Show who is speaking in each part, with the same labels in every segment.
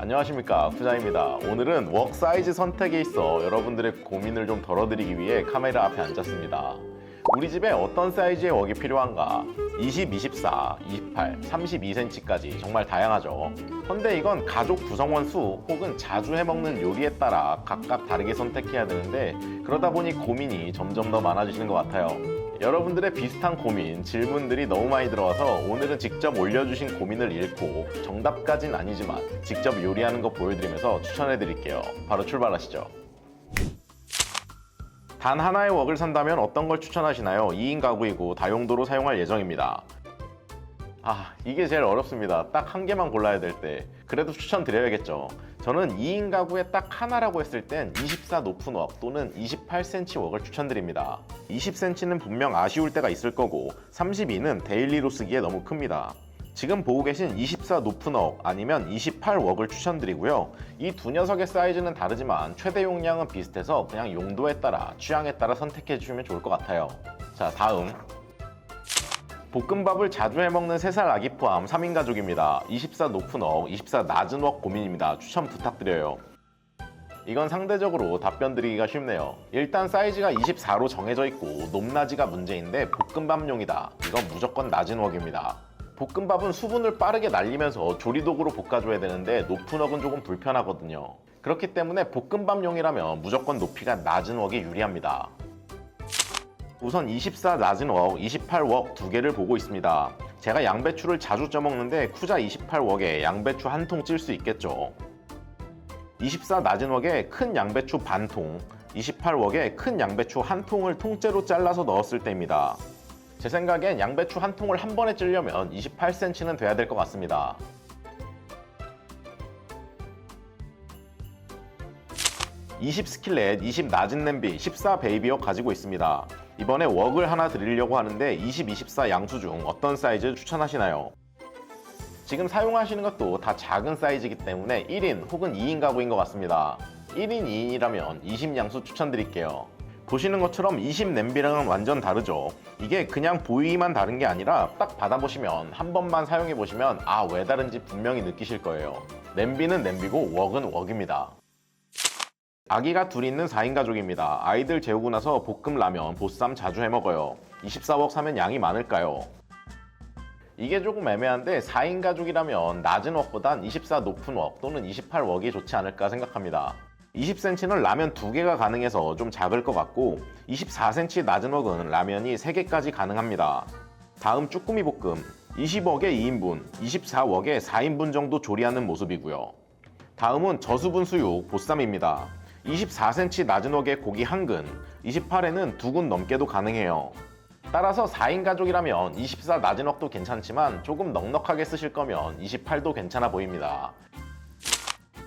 Speaker 1: 안녕하십니까. 후자입니다. 오늘은 웍 사이즈 선택에 있어 여러분들의 고민을 좀 덜어드리기 위해 카메라 앞에 앉았습니다. 우리 집에 어떤 사이즈의 웍이 필요한가? 20, 24, 28, 32cm까지 정말 다양하죠. 근데 이건 가족 구성원 수 혹은 자주 해먹는 요리에 따라 각각 다르게 선택해야 되는데 그러다 보니 고민이 점점 더 많아지시는 것 같아요 여러분들의 비슷한 고민, 질문들이 너무 많이 들어와서 오늘은 직접 올려주신 고민을 읽고 정답까진 아니지만 직접 요리하는 거 보여드리면서 추천해 드릴게요. 바로 출발하시죠. 단 하나의 웍을 산다면 어떤 걸 추천하시나요? 2인 가구이고 다용도로 사용할 예정입니다. 아, 이게 제일 어렵습니다. 딱 한 개만 골라야 될 때. 그래도 추천드려야겠죠. 저는 2인 가구에 딱 하나라고 했을 땐 24 높은 웍 또는 28cm 웍을 추천드립니다. 20cm는 분명 아쉬울 때가 있을 거고 32는 데일리로 쓰기에 너무 큽니다. 지금 보고 계신 24 높은 웍 아니면 28 웍을 추천드리고요. 이 두 녀석의 사이즈는 다르지만 최대 용량은 비슷해서 그냥 용도에 따라 취향에 따라 선택해 주시면 좋을 것 같아요. 자, 다음 볶음밥을 자주 해먹는 3살 아기 포함 3인 가족입니다. 24 높은 웍, 24 낮은 웍 고민입니다. 추천 부탁드려요. 이건 상대적으로 답변 드리기가 쉽네요. 일단 사이즈가 24로 정해져 있고 높낮이가 문제인데 볶음밥용이다. 이건 무조건 낮은 웍입니다. 볶음밥은 수분을 빠르게 날리면서 조리도구로 볶아줘야 되는데 높은 웍은 조금 불편하거든요. 그렇기 때문에 볶음밥용이라면 무조건 높이가 낮은 웍이 유리합니다. 우선 24 낮은 웍, 28웍 두 개를 보고 있습니다. 제가 양배추를 자주 쪄먹는데 쿠자 28 웍에 양배추 한 통 찔 수 있겠죠. 24 낮은 웍에 큰 양배추 반 통, 28 웍에 큰 양배추 한 통을 통째로 잘라서 넣었을 때입니다. 제 생각엔 양배추 한 통을 한 번에 찔려면 28cm는 돼야 될 것 같습니다. (20) 스킬렛, (20) 낮은 냄비, (14) 베이비웍 가지고 있습니다. 이번에 웍을 하나 드리려고 하는데 20, 24 양수 중 어떤 사이즈 추천하시나요? 지금 사용하시는 것도 다 작은 사이즈이기 때문에 1인 혹은 2인 가구인 것 같습니다. 1인, 2인이라면 20 양수 추천드릴게요. 보시는 것처럼 20 냄비랑은 완전 다르죠. 이게 그냥 보이기만 다른 게 아니라 딱 받아보시면 한 번만 사용해 보시면 아 왜 다른지 분명히 느끼실 거예요. 냄비는 냄비고 웍은 웍입니다. 아기가 둘 있는 4인 가족입니다. 아이들 재우고 나서 볶음 라면, 보쌈 자주 해 먹어요. 24웍 사면 양이 많을까요? 이게 조금 애매한데 4인 가족이라면 낮은 웍보단 24 높은 웍 또는 28 웍이 좋지 않을까 생각합니다. 20cm는 라면 2개가 가능해서 좀 작을 것 같고 24cm 낮은 웍은 라면이 3개까지 가능합니다. 다음 쭈꾸미 볶음 20웍에 2인분, 24웍에 4인분 정도 조리하는 모습이고요. 다음은 저수분 수육 보쌈입니다. 24cm 낮은 웍에 고기 한 근, 28에는 두 근 넘게도 가능해요. 따라서 4인 가족이라면 24 낮은 웍도 괜찮지만 조금 넉넉하게 쓰실 거면 28도 괜찮아 보입니다.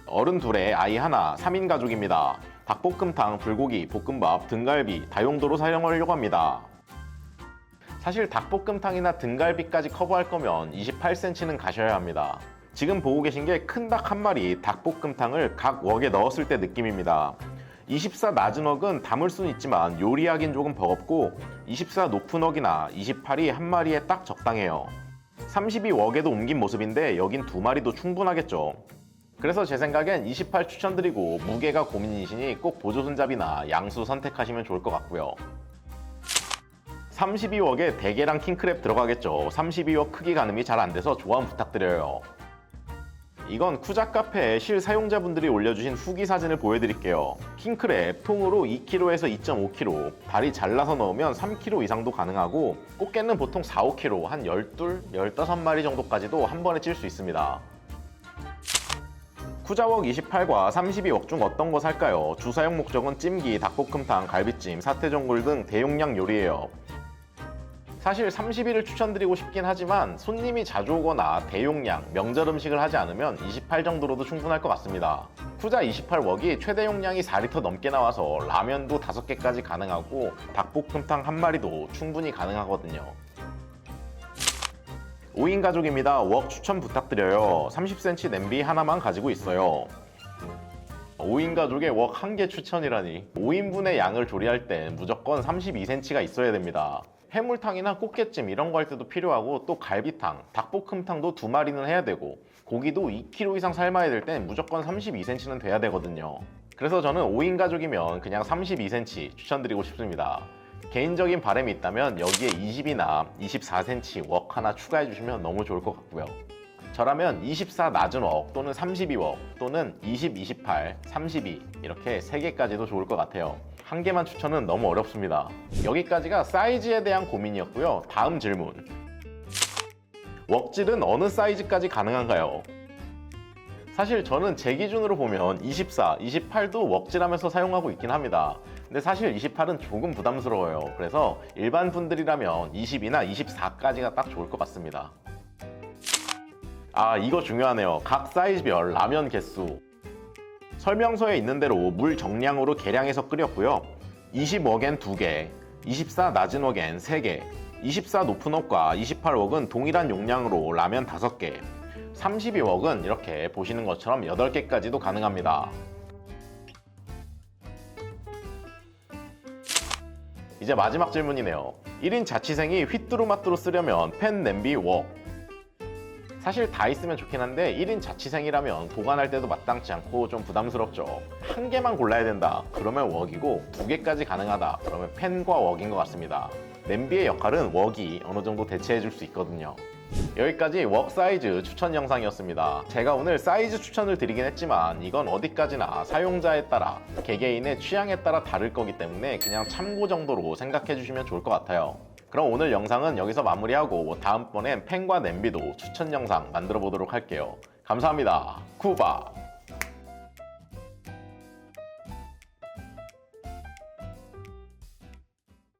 Speaker 1: 어른 둘에 아이 하나, 3인 가족입니다. 닭볶음탕, 불고기, 볶음밥, 등갈비, 다용도로 사용하려고 합니다. 사실 닭볶음탕이나 등갈비까지 커버할 거면 28cm는 가셔야 합니다. 지금 보고 계신 게 큰 닭 한 마리 닭볶음탕을 각 웍에 넣었을 때 느낌입니다. 24 낮은 웍은 담을 수는 있지만 요리하긴 조금 버겁고 24 높은 웍이나 28이 한 마리에 딱 적당해요. 32 웍에도 옮긴 모습인데 여긴 두 마리도 충분하겠죠. 그래서 제 생각엔 28 추천드리고 무게가 고민이시니 꼭 보조 손잡이나 양수 선택하시면 좋을 것 같고요. 32웍에 대게랑 킹크랩 들어가겠죠. 32웍 크기 가늠이 잘 안 돼서 조언 부탁드려요. 이건 쿠자 카페에 실 사용자분들이 올려주신 후기 사진을 보여드릴게요. 킹크랩 통으로 2kg에서 2.5kg, 다리 잘라서 넣으면 3kg 이상도 가능하고 꽃게는 보통 4, 5kg, 한 12, 15마리 정도까지도 한 번에 찔 수 있습니다. 쿠자웍 28과 32웍 중 어떤 거 살까요? 주사용 목적은 찜기, 닭볶음탕, 갈비찜, 사태전골 등 대용량 요리예요. 사실 32를 추천드리고 싶긴 하지만 손님이 자주 오거나 대용량, 명절 음식을 하지 않으면 28 정도로도 충분할 것 같습니다. 쿠자 28 웍이 최대 용량이 4리터 넘게 나와서 라면도 5개까지 가능하고 닭볶음탕 한 마리도 충분히 가능하거든요. 5인 가족입니다. 웍 추천 부탁드려요. 30cm 냄비 하나만 가지고 있어요. 5인 가족에 웍한 개 추천이라니 5인분의 양을 조리할 땐 무조건 32cm가 있어야 됩니다. 해물탕이나 꽃게찜 이런 거 할 때도 필요하고 또 갈비탕, 닭볶음탕도 두 마리는 해야 되고 고기도 2kg 이상 삶아야 될 땐 무조건 32cm는 돼야 되거든요. 그래서 저는 5인 가족이면 그냥 32cm 추천드리고 싶습니다. 개인적인 바람이 있다면 여기에 20이나 24cm 웍 하나 추가해 주시면 너무 좋을 것 같고요. 저라면 24 낮은 웍 또는 32웍 또는 20, 28, 32 이렇게 3개까지도 좋을 것 같아요. 한 개만 추천은 너무 어렵습니다. 여기까지가 사이즈에 대한 고민이었고요. 다음 질문. 웍질은 어느 사이즈까지 가능한가요? 사실 저는 제 기준으로 보면 24, 28도 웍질하면서 사용하고 있긴 합니다. 근데 사실 28은 조금 부담스러워요. 그래서 일반 분들이라면 20이나 24까지가 딱 좋을 것 같습니다. 아, 이거 중요하네요. 각 사이즈별 라면 개수. 설명서에 있는 대로 물 정량으로 계량해서 끓였고요. 20웍엔 2개, 24 낮은 웍엔 3개, 24 높은 웍과 28웍은 동일한 용량으로 라면 5개, 32웍은 이렇게 보시는 것처럼 8개까지도 가능합니다. 이제 마지막 질문이네요. 1인 자취생이 휘뚜루마뚜루 쓰려면 팬, 냄비, 웍. 사실 다 있으면 좋긴 한데 1인 자취생이라면 보관할 때도 마땅치 않고 좀 부담스럽죠. 한 개만 골라야 된다. 그러면 웍이고 두 개까지 가능하다. 그러면 팬과 웍인 것 같습니다. 냄비의 역할은 웍이 어느 정도 대체해 줄 수 있거든요. 여기까지 웍 사이즈 추천 영상이었습니다. 제가 오늘 사이즈 추천을 드리긴 했지만 이건 어디까지나 사용자에 따라 개개인의 취향에 따라 다를 거기 때문에 그냥 참고 정도로 생각해 주시면 좋을 것 같아요. 그럼 오늘 영상은 여기서 마무리하고 다음번엔 팬과 냄비도 추천 영상 만들어 보도록 할게요. 감사합니다. 쿠바!